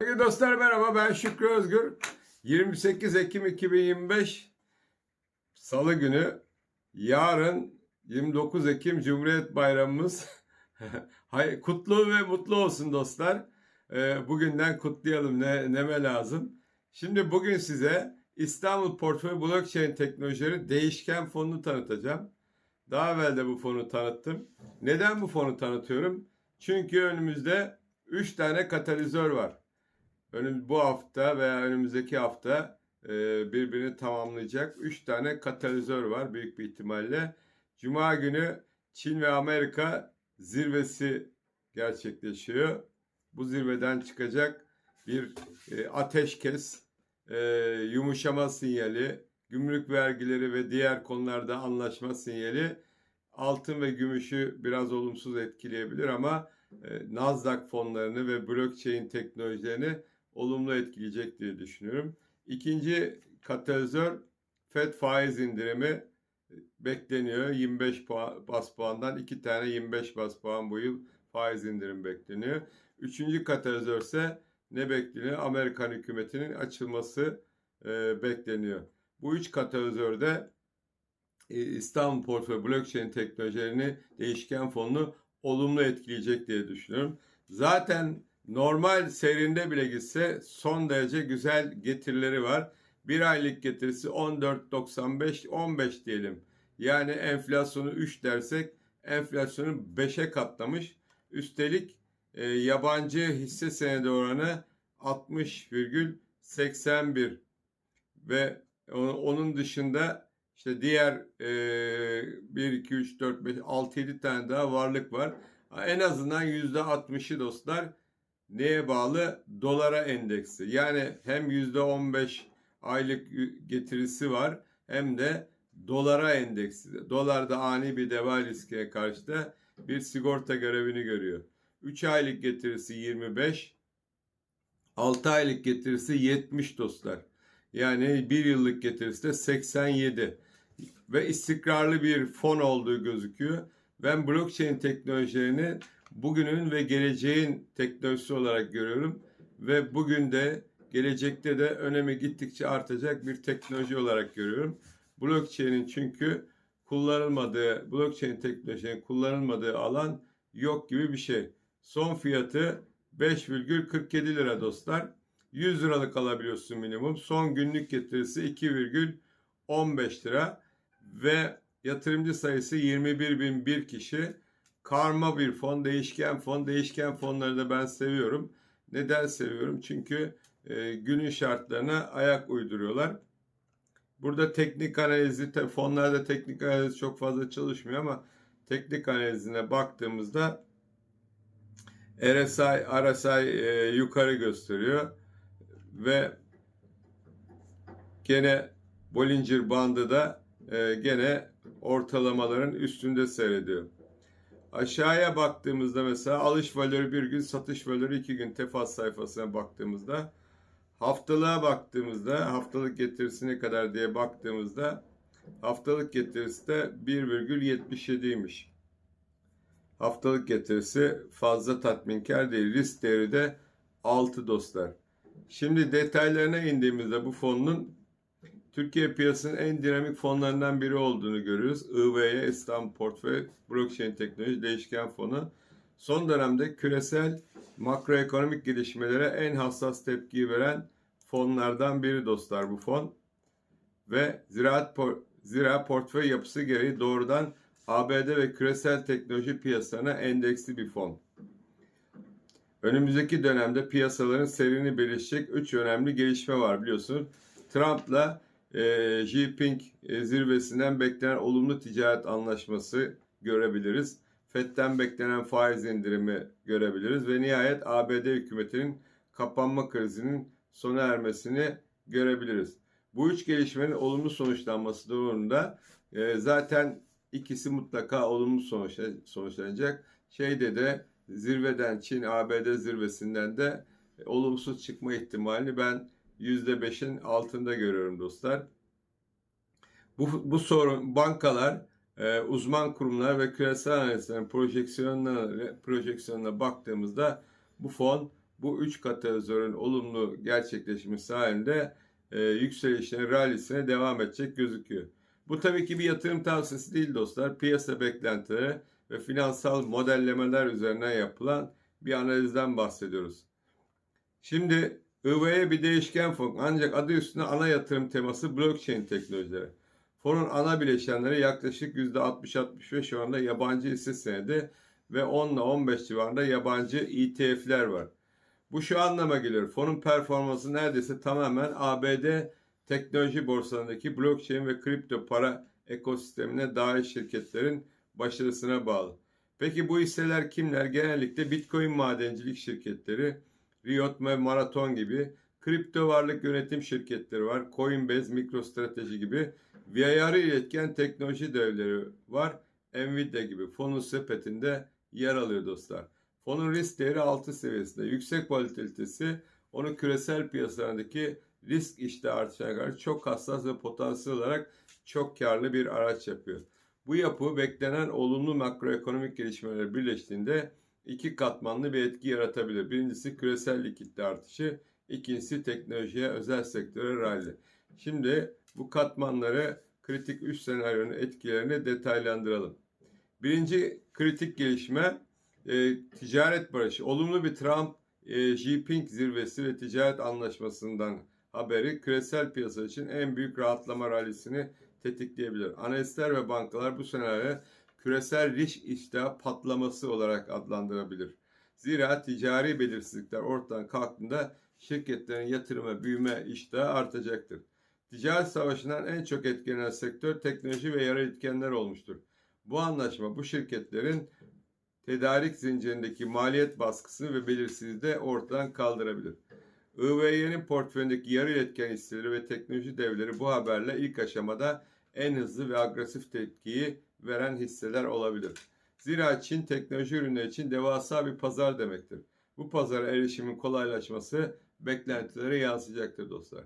Sevgili dostlar merhaba ben Şükrü Özgür. 28 Ekim 2025 Salı günü. Yarın 29 Ekim Cumhuriyet Bayramımız. Kutlu ve mutlu olsun dostlar. Ee, bugünden kutlayalım ne, neme lazım. Şimdi bugün size İstanbul Portföy Blockchain Teknolojileri Değişken Fonu'nu tanıtacağım. Daha evvel de bu fonu tanıttım. Neden bu fonu tanıtıyorum? Çünkü önümüzde 3 tane katalizör var. Önüm, bu hafta veya önümüzdeki hafta e, birbirini tamamlayacak 3 tane katalizör var büyük bir ihtimalle. Cuma günü Çin ve Amerika zirvesi gerçekleşiyor. Bu zirveden çıkacak bir e, ateşkes, e, yumuşama sinyali, gümrük vergileri ve diğer konularda anlaşma sinyali altın ve gümüşü biraz olumsuz etkileyebilir ama e, Nasdaq fonlarını ve blockchain teknolojilerini olumlu etkileyecek diye düşünüyorum. İkinci katalizör FED faiz indirimi e, bekleniyor. 25 puan, bas puandan 2 tane 25 bas puan bu yıl faiz indirim bekleniyor. Üçüncü katalizör ise ne bekleniyor? Amerikan hükümetinin açılması e, bekleniyor. Bu üç katalizörde e, İstanbul Portföy Blockchain teknolojilerini değişken fonunu olumlu etkileyecek diye düşünüyorum. Zaten normal seyrinde bile gitse son derece güzel getirileri var. Bir aylık getirisi 14.95 15 diyelim. Yani enflasyonu 3 dersek enflasyonu 5'e katlamış. Üstelik e, yabancı hisse senedi oranı 60,81 ve onun dışında işte diğer e, 1, 2, 3, 4, 5, 6, 7 tane daha varlık var. En azından %60'ı dostlar neye bağlı? Dolara endeksi. Yani hem %15 aylık getirisi var hem de dolara endeksi. Dolarda ani bir deva riskine karşı da bir sigorta görevini görüyor. 3 aylık getirisi 25, 6 aylık getirisi 70 dostlar. Yani 1 yıllık getirisi de 87 ve istikrarlı bir fon olduğu gözüküyor. Ben blockchain teknolojilerini bugünün ve geleceğin teknolojisi olarak görüyorum ve bugün de gelecekte de önemi gittikçe artacak bir teknoloji olarak görüyorum. Blockchain'in çünkü kullanılmadığı, blockchain teknolojinin kullanılmadığı alan yok gibi bir şey. Son fiyatı 5,47 lira dostlar. 100 liralık alabiliyorsun minimum. Son günlük getirisi 2,15 lira ve yatırımcı sayısı 21.001 kişi. Karma bir fon, değişken fon. Değişken fonları da ben seviyorum. Neden seviyorum? Çünkü e, günün şartlarına ayak uyduruyorlar. Burada teknik analizi, fonlarda teknik analiz çok fazla çalışmıyor ama teknik analizine baktığımızda RSI, RSI e, yukarı gösteriyor ve gene Bollinger bandı da e, gene ortalamaların üstünde seyrediyor. Aşağıya baktığımızda mesela alış valörü bir gün, satış valörü iki gün tefas sayfasına baktığımızda haftalığa baktığımızda haftalık getirisine kadar diye baktığımızda haftalık getirisi de 1,77'ymiş. Haftalık getirisi fazla tatminkar değil. Risk değeri de 6 dostlar. Şimdi detaylarına indiğimizde bu fonun Türkiye piyasasının en dinamik fonlarından biri olduğunu görüyoruz. IVY İstanbul Portföy Blockchain Teknoloji Değişken Fonu son dönemde küresel makroekonomik gelişmelere en hassas tepki veren fonlardan biri dostlar bu fon. Ve ziraat por zira portföy yapısı gereği doğrudan ABD ve küresel teknoloji piyasalarına endeksli bir fon. Önümüzdeki dönemde piyasaların seyrini belirleyecek 3 önemli gelişme var biliyorsunuz. Trump'la e, Jinping e, zirvesinden beklenen olumlu ticaret anlaşması görebiliriz. FED'den beklenen faiz indirimi görebiliriz ve nihayet ABD hükümetinin kapanma krizinin sona ermesini görebiliriz. Bu üç gelişmenin olumlu sonuçlanması durumunda e, zaten ikisi mutlaka olumlu sonuç, sonuçlanacak. Şeyde de zirveden Çin ABD zirvesinden de e, olumsuz çıkma ihtimalini ben %5'in altında görüyorum dostlar. Bu, bu sorun bankalar, e, uzman kurumlar ve küresel analizlerin projeksiyonlarına, projeksiyonuna baktığımızda bu fon bu üç katalizörün olumlu gerçekleşmesi sayesinde e, yükselişine, rallisine devam edecek gözüküyor. Bu tabii ki bir yatırım tavsiyesi değil dostlar. Piyasa beklentileri ve finansal modellemeler üzerinden yapılan bir analizden bahsediyoruz. Şimdi IVE bir değişken fon ancak adı üstünde ana yatırım teması blockchain teknolojileri. Fonun ana bileşenleri yaklaşık %60-65 oranında yabancı hisse senedi ve 10 ile 15 civarında yabancı ETF'ler var. Bu şu anlama gelir. Fonun performansı neredeyse tamamen ABD teknoloji borsalarındaki blockchain ve kripto para ekosistemine dahil şirketlerin başarısına bağlı. Peki bu hisseler kimler? Genellikle Bitcoin madencilik şirketleri, Riot ve Marathon gibi kripto varlık yönetim şirketleri var. Coinbase, MicroStrategy gibi yarı iletken teknoloji devleri var. Nvidia gibi fonun sepetinde yer alıyor dostlar. Fonun risk değeri 6 seviyesinde. Yüksek volatilitesi onu küresel piyasalardaki risk işte artışına karşı çok hassas ve potansiyel olarak çok karlı bir araç yapıyor. Bu yapı beklenen olumlu makroekonomik gelişmeler birleştiğinde iki katmanlı bir etki yaratabilir. Birincisi küresel likitte artışı, ikincisi teknolojiye özel sektöre rally. Şimdi bu katmanları kritik 3 senaryonun etkilerini detaylandıralım. Birinci kritik gelişme e, ticaret barışı. Olumlu bir Trump e, Jinping zirvesi ve ticaret anlaşmasından haberi küresel piyasa için en büyük rahatlama rallisini tetikleyebilir. Analistler ve bankalar bu senaryoyu küresel risk iştah patlaması olarak adlandırabilir. Zira ticari belirsizlikler ortadan kalktığında şirketlerin yatırıma büyüme iştahı artacaktır. Ticaret savaşından en çok etkilenen sektör teknoloji ve yarı etkenler olmuştur. Bu anlaşma bu şirketlerin tedarik zincirindeki maliyet baskısını ve belirsizliği de ortadan kaldırabilir. IVY'nin portföyündeki yarı etken hisseleri ve teknoloji devleri bu haberle ilk aşamada en hızlı ve agresif tepkiyi veren hisseler olabilir. Zira Çin teknoloji ürünleri için devasa bir pazar demektir. Bu pazara erişimin kolaylaşması beklentilere yansıyacaktır dostlar.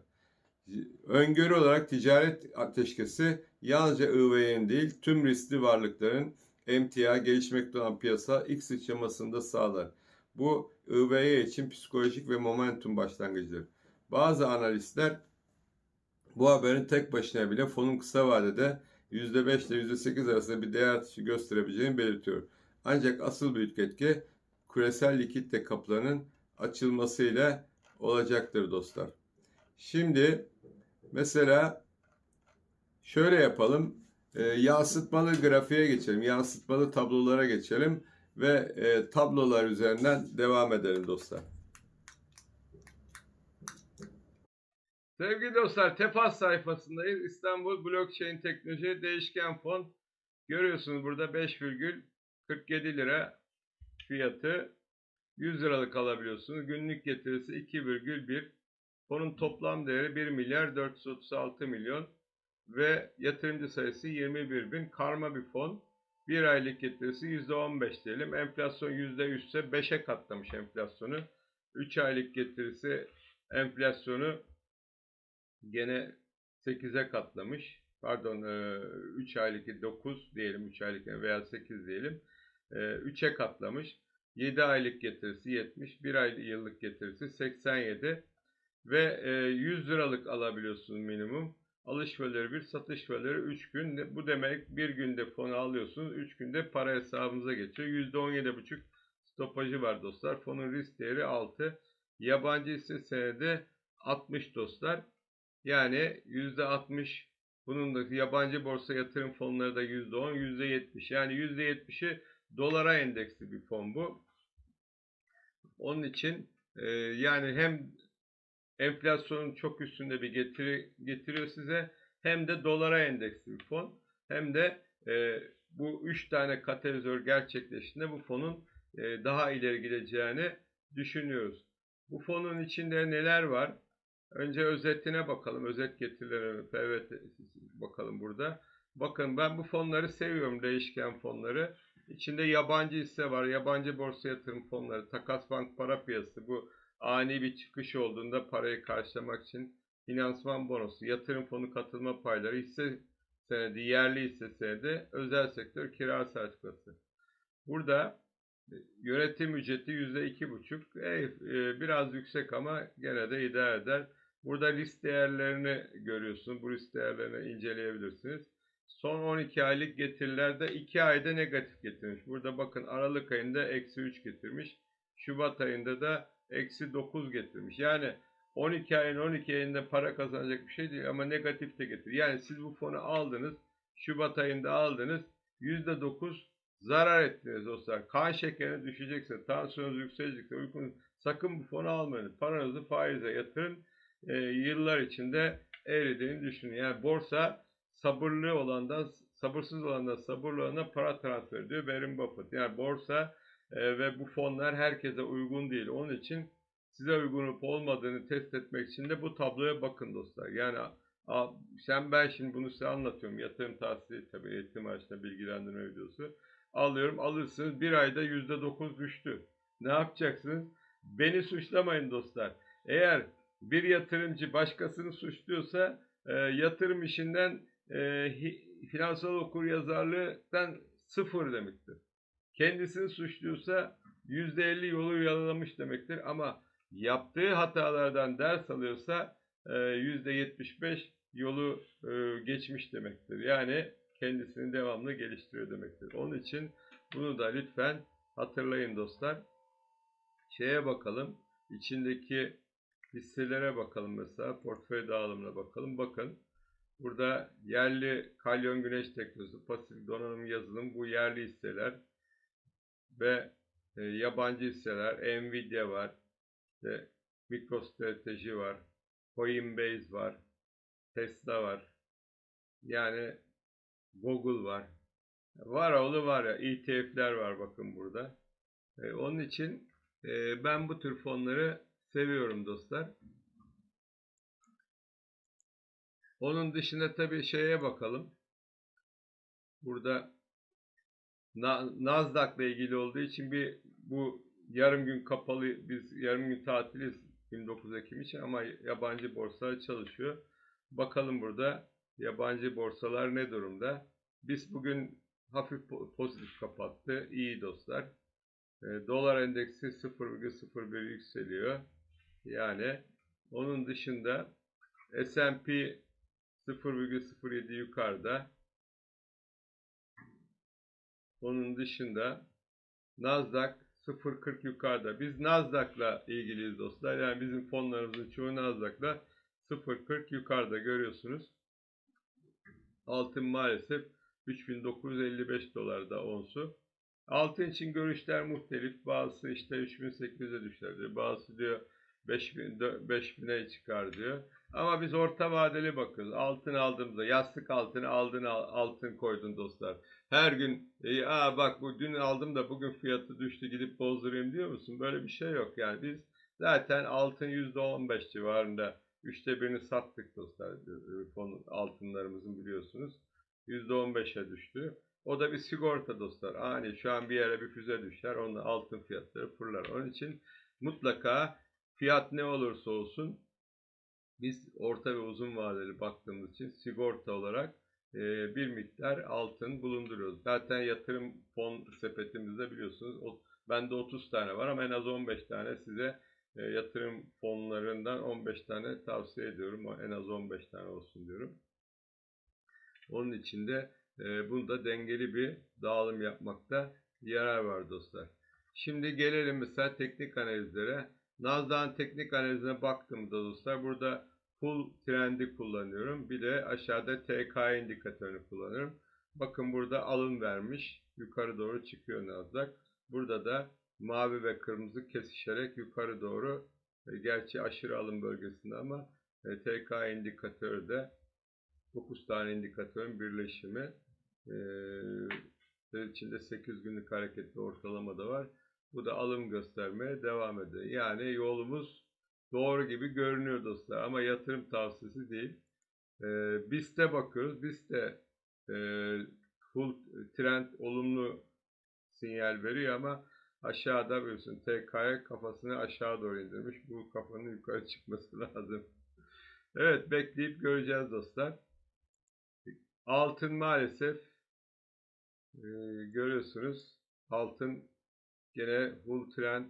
Öngörü olarak ticaret ateşkesi yalnızca IVY'nin değil tüm riskli varlıkların emtia gelişmekte olan piyasa ilk sıçramasını da sağlar. Bu IVY için psikolojik ve momentum başlangıcıdır. Bazı analistler bu haberin tek başına bile fonun kısa vadede %5 ile %8 arasında bir değer artışı gösterebileceğini belirtiyor. Ancak asıl büyük etki küresel likitte kapılarının açılmasıyla olacaktır dostlar. Şimdi mesela şöyle yapalım. E, yansıtmalı grafiğe geçelim. Yansıtmalı tablolara geçelim ve e, tablolar üzerinden devam edelim dostlar. Sevgili dostlar, Tefas sayfasındayız. İstanbul Blockchain Teknoloji Değişken Fon. Görüyorsunuz burada 5,47 lira fiyatı. 100 liralık alabiliyorsunuz. Günlük getirisi 2,1. Fonun toplam değeri 1 milyar 436 milyon ve yatırımcı sayısı 21 bin. Karma bir fon. Bir aylık getirisi %15 diyelim. Enflasyon %100 ise 5'e katlamış enflasyonu. 3 aylık getirisi enflasyonu gene 8'e katlamış. Pardon 3 aylık 9 diyelim 3 aylık veya 8 diyelim. 3'e katlamış. 7 aylık getirisi 70, 1 aylık yıllık getirisi 87 ve 100 liralık alabiliyorsunuz minimum. Alış bölleri 1, satış bölleri 3 gün. Bu demek bir günde fonu alıyorsunuz, 3 günde para hesabınıza geçiyor. %17,5 stopajı var dostlar. Fonun risk değeri 6. Yabancı hisse senedi 60 dostlar. Yani %60 bunun da yabancı borsa yatırım fonları da %10, %70. Yani %70'i dolara endeksli bir fon bu. Onun için e, yani hem enflasyonun çok üstünde bir getiri getiriyor size hem de dolara endeksli bir fon hem de e, bu üç tane katalizör gerçekleştiğinde bu fonun e, daha ileri gideceğini düşünüyoruz. Bu fonun içinde neler var? Önce özetine bakalım. Özet getirilerine evet bakalım burada. Bakın ben bu fonları seviyorum. Değişken fonları. İçinde yabancı hisse var. Yabancı borsa yatırım fonları. Takas bank para piyasası. Bu ani bir çıkış olduğunda parayı karşılamak için finansman bonosu, yatırım fonu katılma payları, hisse senedi, yerli hisse senedi, özel sektör kira sertifikası. Burada Yönetim ücreti yüzde iki buçuk. E, e, biraz yüksek ama gene de idare eder. Burada list değerlerini görüyorsun. Bu list değerlerini inceleyebilirsiniz. Son 12 aylık getirilerde 2 ayda negatif getirmiş. Burada bakın Aralık ayında eksi 3 getirmiş. Şubat ayında da eksi 9 getirmiş. Yani 12 ayın 12 ayında para kazanacak bir şey değil ama negatif de getir. Yani siz bu fonu aldınız. Şubat ayında aldınız. %9 zarar ettiniz dostlar. Kan şekeriniz düşecekse, tansiyonunuz yükselecekse, uykunuz sakın bu fonu almayın. Paranızı faize yatırın. E, yıllar içinde eridiğini düşünün. Yani borsa sabırlı olandan sabırsız olandan sabırlı olana para transfer ediyor Warren Buffett. Yani borsa e, ve bu fonlar herkese uygun değil. Onun için size uygun olup olmadığını test etmek için de bu tabloya bakın dostlar. Yani a, sen ben şimdi bunu size anlatıyorum. Yatırım tavsiyesi tabii eğitim açısından bilgilendirme videosu. Alıyorum alırsınız bir ayda %9 düştü. Ne yapacaksınız? Beni suçlamayın dostlar. Eğer bir yatırımcı başkasını suçluyorsa e, yatırım işinden e, finansal okur yazarlıktan sıfır demektir. Kendisini suçluyorsa %50 yolu yalalamış demektir ama yaptığı hatalardan ders alıyorsa e, %75 yolu e, geçmiş demektir. Yani kendisini devamlı geliştiriyor demektir. Onun için bunu da lütfen hatırlayın dostlar. Şeye bakalım. içindeki hisselere bakalım mesela. Portföy dağılımına bakalım. Bakın. Burada yerli kalyon güneş teknolojisi, pasif donanım yazılım bu yerli hisseler ve e, yabancı hisseler, Nvidia var, işte MicroStrateji var, Coinbase var, Tesla var. Yani Google var. Var oğlu var ya ETF'ler var bakın burada. E, onun için e, ben bu tür fonları seviyorum dostlar. Onun dışında tabii şeye bakalım. Burada Na- Nasdaq'la ilgili olduğu için bir bu yarım gün kapalı biz yarım gün tatiliz 29 Ekim için ama yabancı borsalar çalışıyor. Bakalım burada yabancı borsalar ne durumda? Biz bugün hafif po- pozitif kapattı. İyi dostlar. E, dolar endeksi 0,01 yükseliyor. Yani onun dışında S&P 0,07 yukarıda. Onun dışında Nasdaq 0.40 yukarıda. Biz Nasdaq'la ilgiliyiz dostlar. Yani bizim fonlarımızın çoğu Nasdaq'la 0.40 yukarıda görüyorsunuz. Altın maalesef 3955 dolarda onsu. Altın için görüşler muhtelif. Bazısı işte 3800'e düşer diyor. Bazısı diyor 5000 5000'e çıkar diyor. Ama biz orta vadeli bakıyoruz. Altın aldığımızda yastık altını aldın al- altın koydun dostlar. Her gün e, Aa bak bu dün aldım da bugün fiyatı düştü gidip bozdurayım diyor musun? Böyle bir şey yok yani. Biz zaten altın %15 civarında üçte birini sattık dostlar. E, Fon altınlarımızın biliyorsunuz. %15'e düştü. O da bir sigorta dostlar. Ani şu an bir yere bir füze düşer. Onun altın fiyatları fırlar. Onun için mutlaka fiyat ne olursa olsun biz orta ve uzun vadeli baktığımız için sigorta olarak e, bir miktar altın bulunduruyoruz. Zaten yatırım fon sepetimizde biliyorsunuz o, bende 30 tane var ama en az 15 tane size e, yatırım fonlarından 15 tane tavsiye ediyorum. En az 15 tane olsun diyorum. Onun için de e, bunda dengeli bir dağılım yapmakta yarar var dostlar. Şimdi gelelim mesela teknik analizlere. Nasdaq'ın teknik analizine baktığımda dostlar burada pull trendi kullanıyorum. Bir de aşağıda TK indikatörünü kullanıyorum. Bakın burada alım vermiş. Yukarı doğru çıkıyor Nasdaq. Burada da mavi ve kırmızı kesişerek yukarı doğru e, gerçi aşırı alım bölgesinde ama e, TK indikatörü de 9 tane indikatörün birleşimi. Ee, içinde 8 günlük hareketli ortalama da var. Bu da alım göstermeye devam ediyor. Yani yolumuz doğru gibi görünüyor dostlar ama yatırım tavsiyesi değil. Ee, BIST'e bakıyoruz. BIST'e e, full trend olumlu sinyal veriyor ama aşağıda biliyorsun TK'ya kafasını aşağı doğru indirmiş. Bu kafanın yukarı çıkması lazım. Evet bekleyip göreceğiz dostlar. Altın maalesef e, görüyorsunuz altın Gene bull trend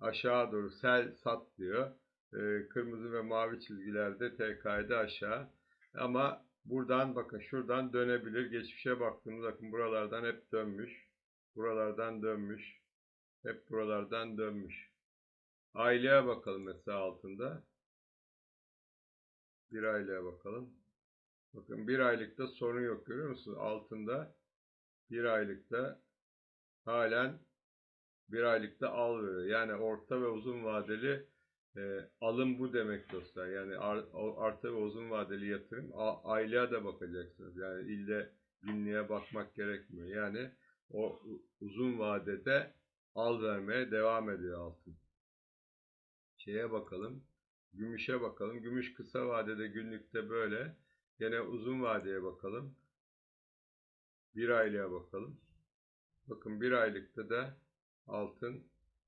aşağı doğru sell sat diyor. Ee, kırmızı ve mavi çizgilerde TK'de aşağı. Ama buradan bakın şuradan dönebilir. Geçmişe baktığımız bakın buralardan hep dönmüş. Buralardan dönmüş. Hep buralardan dönmüş. Aileye bakalım mesela altında. Bir aileye bakalım. Bakın bir aylıkta sorun yok görüyor musunuz? Altında bir aylıkta halen bir aylıkta al veriyor. Yani orta ve uzun vadeli e, alım bu demek dostlar. Yani ar, orta ve uzun vadeli yatırım a, aylaya da bakacaksınız. Yani ille günlüğe bakmak gerekmiyor. Yani o uzun vadede al vermeye devam ediyor altın. Şeye bakalım. Gümüşe bakalım. Gümüş kısa vadede günlükte böyle. Gene uzun vadeye bakalım. Bir aylığa bakalım. Bakın bir aylıkta da altın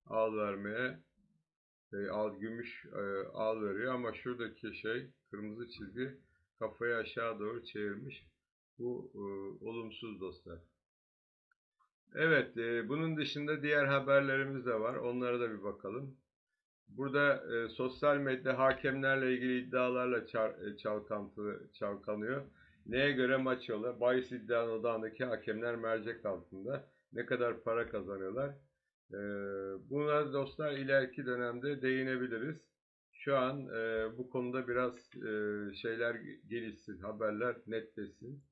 al vermeye e, al gümüş e, al veriyor ama şuradaki şey kırmızı çizgi kafayı aşağı doğru çevirmiş. Bu e, olumsuz dostlar. Evet, e, bunun dışında diğer haberlerimiz de var. Onlara da bir bakalım. Burada e, sosyal medya hakemlerle ilgili iddialarla çar- e, çalkantı, çalkanıyor. Neye göre maç yolu? Bahis iddia odağındaki hakemler mercek altında. Ne kadar para kazanıyorlar? E, buna dostlar ileriki dönemde değinebiliriz. Şu an e, bu konuda biraz e, şeyler gelişsin, haberler netleşsin.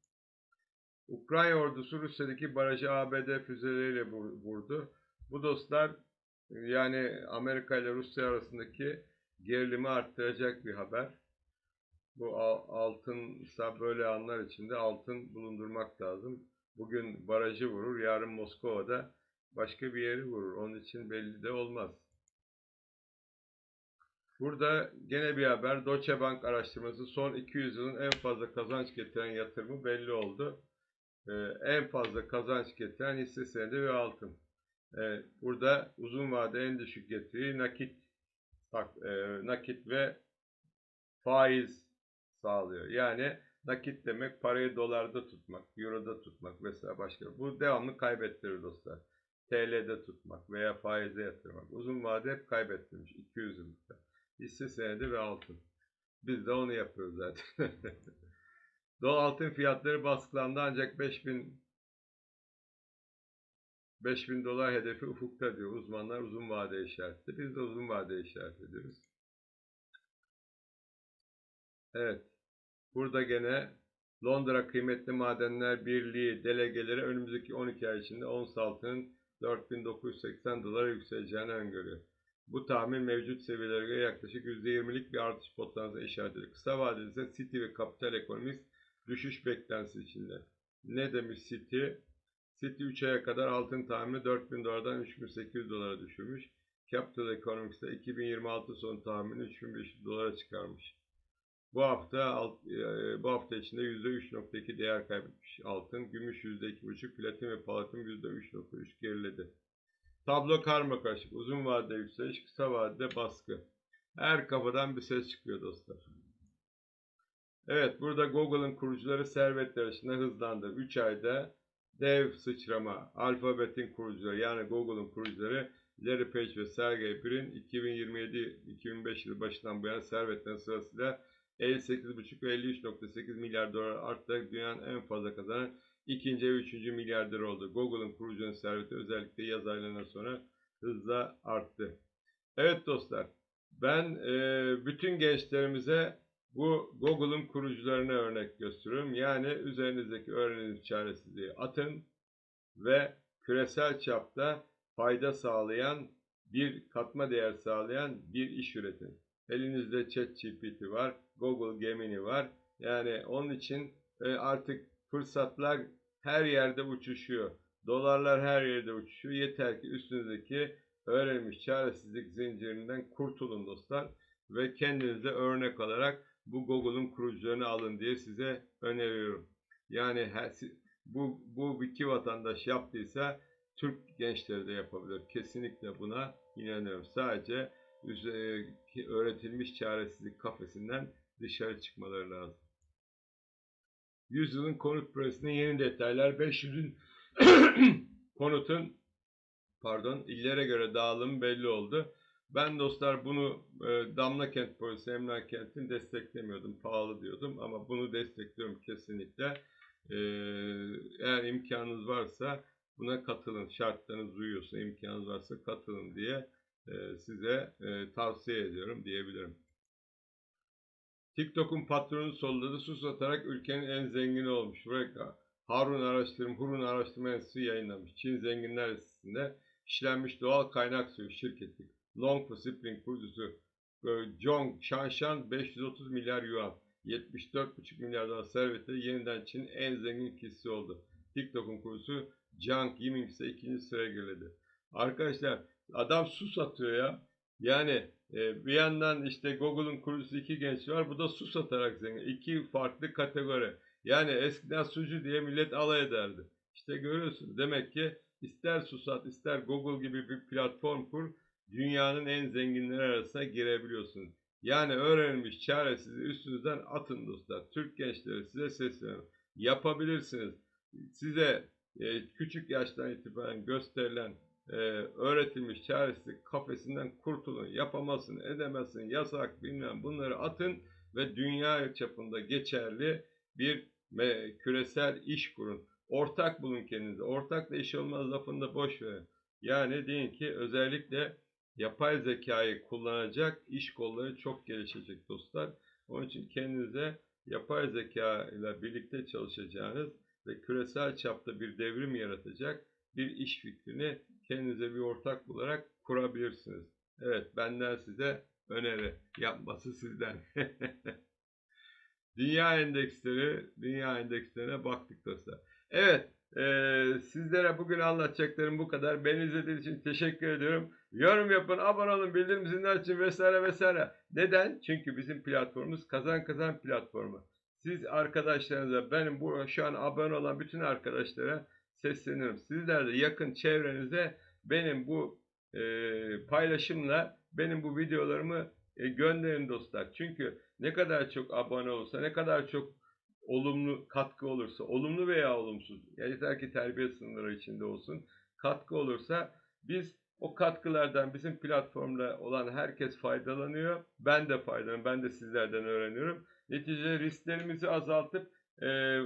Ukrayna ordusu Rusya'daki barajı ABD füzeleriyle vur- vurdu. Bu dostlar yani Amerika ile Rusya arasındaki gerilimi arttıracak bir haber. Bu al- altınsa böyle anlar içinde altın bulundurmak lazım. Bugün barajı vurur, yarın Moskova'da başka bir yeri vurur. Onun için belli de olmaz. Burada gene bir haber. Deutsche Bank araştırması son 200 yılın en fazla kazanç getiren yatırımı belli oldu. Ee, en fazla kazanç getiren hisse senedi ve altın. Ee, burada uzun vade en düşük getiri nakit bak, e, nakit ve faiz sağlıyor. Yani nakit demek parayı dolarda tutmak, euroda tutmak vesaire başka. Bu devamlı kaybettirir dostlar. TL'de tutmak veya faize yatırmak. Uzun vade hep kaybettirmiş 200 yıllıkta. Hisse senedi ve altın. Biz de onu yapıyoruz zaten. Dolar altın fiyatları baskılandı ancak 5000 5000 dolar hedefi ufukta diyor. Uzmanlar uzun vade işaretli. Biz de uzun vade işaret ediyoruz. Evet. Burada gene Londra Kıymetli Madenler Birliği delegeleri önümüzdeki 12 ay içinde ons altının 4980 dolara yükseleceğini öngörüyor. Bu tahmin mevcut seviyelere göre yaklaşık %20'lik bir artış potansiyeli işaret ediyor. Kısa vadede ise City ve Capital Economics düşüş beklentisi içinde. Ne demiş City? City 3 aya kadar altın tahmini 4000 dolardan 3800 dolara düşürmüş. Capital Economics'te 2026 sonu tahmini 3500 dolara çıkarmış. Bu hafta alt, e, bu hafta içinde %3.2 değer kaybetmiş altın, gümüş %2.5, platin ve palatin %3.3 geriledi. Tablo karma karışık. Uzun vadede yükseliş, kısa vadede baskı. Her kafadan bir ses çıkıyor dostlar. Evet, burada Google'ın kurucuları servet yarışında hızlandı. 3 ayda dev sıçrama. Alphabet'in kurucuları yani Google'ın kurucuları Larry Page ve Sergey Brin 2027-2005 yılı başından bu yana servetlerin sırasıyla 58,5 ve 53,8 milyar dolar artarak dünyanın en fazla kazanan ikinci ve üçüncü milyarder oldu. Google'ın kurucunun serveti özellikle yaz aylarından sonra hızla arttı. Evet dostlar, ben e, bütün gençlerimize bu Google'ın kurucularına örnek gösteriyorum. Yani üzerinizdeki öğrenim çaresizliği atın ve küresel çapta fayda sağlayan, bir katma değer sağlayan bir iş üretin. Elinizde ChatGPT var, Google Gemini var. Yani onun için e, artık fırsatlar her yerde uçuşuyor. Dolarlar her yerde uçuşuyor. Yeter ki üstünüzdeki öğrenmiş çaresizlik zincirinden kurtulun dostlar. Ve kendinize örnek alarak bu Google'un kurucularını alın diye size öneriyorum. Yani her, bu, bu iki vatandaş yaptıysa Türk gençleri de yapabilir. Kesinlikle buna inanıyorum. Sadece öğretilmiş çaresizlik kafesinden dışarı çıkmaları lazım. Yüzyılın konut projesinin yeni detaylar. 500'ün konutun pardon illere göre dağılım belli oldu. Ben dostlar bunu e, Damla Kent Polisi Emlak Kent'in desteklemiyordum. Pahalı diyordum ama bunu destekliyorum kesinlikle. E, eğer imkanınız varsa buna katılın. Şartlarınız uyuyorsa, imkanınız varsa katılın diye e, size e, tavsiye ediyorum diyebilirim. TikTok'un patronu solladı sus atarak ülkenin en zengini olmuş. Buraya Harun Araştırma, Hurun Araştırma Enstitüsü yayınlamış. Çin zenginler listesinde işlenmiş doğal kaynak suyu şirketi Longfu Spring kurucusu e, Zhong Shanshan 530 milyar yuan 74,5 milyar dolar serveti yeniden Çin'in en zengin kişisi oldu. TikTok'un kurucusu Jiang Yiming ise ikinci sıraya geriledi. Arkadaşlar adam su satıyor ya. Yani e, bir yandan işte Google'un kurucusu iki genç var. Bu da su satarak zengin. İki farklı kategori. Yani eskiden sucu diye millet alay ederdi. İşte görüyorsun. Demek ki ister Susat ister Google gibi bir platform kur dünyanın en zenginleri arasına girebiliyorsunuz. Yani öğrenilmiş çaresizi üstünüzden atın dostlar. Türk gençleri size sesleniyorum. Yapabilirsiniz. Size e, küçük yaştan itibaren gösterilen e, öğretilmiş çaresizlik kafesinden kurtulun. Yapamazsın, edemezsin, yasak bilmem bunları atın ve dünya çapında geçerli bir me- küresel iş kurun. Ortak bulun kendinize. Ortakla iş olmaz lafını da boş verin. Yani deyin ki özellikle yapay zekayı kullanacak iş kolları çok gelişecek dostlar. Onun için kendinize yapay zeka ile birlikte çalışacağınız ve küresel çapta bir devrim yaratacak bir iş fikrini kendinize bir ortak bularak kurabilirsiniz. Evet benden size öneri yapması sizden. dünya endeksleri, dünya endekslerine baktık dostlar. Evet, eee, sizlere bugün anlatacaklarım bu kadar. Beni izlediğiniz için teşekkür ediyorum. Yorum yapın, abone olun, bildirim zilini açın vesaire vesaire. Neden? Çünkü bizim platformumuz kazan kazan platformu. Siz arkadaşlarınıza, benim bu şu an abone olan bütün arkadaşlara sesleniyorum. Sizler de yakın çevrenize benim bu e, paylaşımla benim bu videolarımı e, gönderin dostlar. Çünkü ne kadar çok abone olursa, ne kadar çok olumlu katkı olursa, olumlu veya olumsuz, yeter ki terbiye sınırları içinde olsun, katkı olursa biz o katkılardan bizim platformda olan herkes faydalanıyor. Ben de faydalanıyorum. Ben de sizlerden öğreniyorum. Neticede risklerimizi azaltıp e,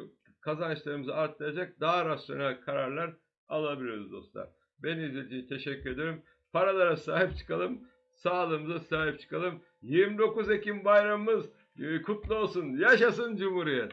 kazançlarımızı arttıracak daha rasyonel kararlar alabiliyoruz dostlar. Beni izlediğiniz teşekkür ederim. Paralara sahip çıkalım. Sağlığımıza sahip çıkalım. 29 Ekim bayramımız e, kutlu olsun. Yaşasın Cumhuriyet.